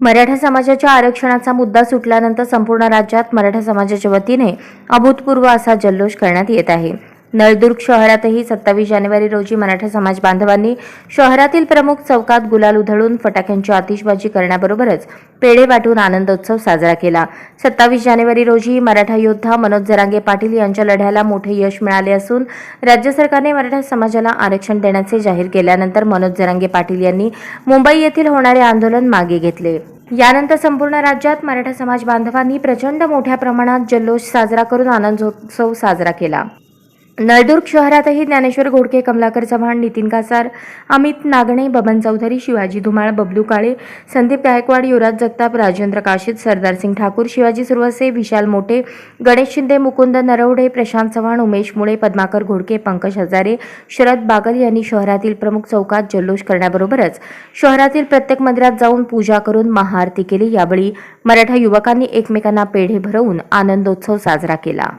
मराठा समाजाच्या आरक्षणाचा मुद्दा सुटल्यानंतर संपूर्ण राज्यात मराठा समाजाच्या वतीने अभूतपूर्व असा जल्लोष करण्यात येत आहे. नळदुर्ग शहरातही सत्तावीस जानेवारी रोजी मराठा समाज बांधवांनी शहरातील प्रमुख चौकात गुलाल उधळून फटाक्यांची आतिषबाजी करण्याबरोबरच पेढे वाटून आनंदोत्सव साजरा केला. सत्तावीस जानेवारी रोजी मराठा योद्धा मनोज जरांगे पाटील यांच्या लढ्याला मोठे यश मिळाले असून राज्य सरकारने मराठा समाजाला आरक्षण देण्याचे जाहीर केल्यानंतर मनोज जरांगे पाटील यांनी मुंबई येथील होणारे आंदोलन मागे घेतले. यानंतर संपूर्ण राज्यात मराठा समाज बांधवांनी प्रचंड मोठ्या प्रमाणात जल्लोष साजरा करून आनंदोत्सव साजरा केला. नळदुर्ग शहरातही ज्ञानेश्वर घोडके कमलाकर चव्हाण नितीन कासार अमित नागणे बबन चौधरी शिवाजी धुमाळ बबलू काळे संदीप गायकवाड युवराज जगताप राजेंद्र काशीद सरदार सिंग ठाकूर शिवाजी सुरवसे विशाल मोठे गणेश शिंदे मुकुंद नरवडे प्रशांत चव्हाण उमेश मुळे पद्माकर घोडके पंकज हजारे शरद बागल यांनी शहरातील प्रमुख चौकात जल्लोष करण्याबरोबरच शहरातील प्रत्येक मंदिरात जाऊन पूजा करून महाआरती केली. यावेळी मराठा युवकांनी एकमेकांना पेढे भरवून आनंदोत्सव साजरा केला.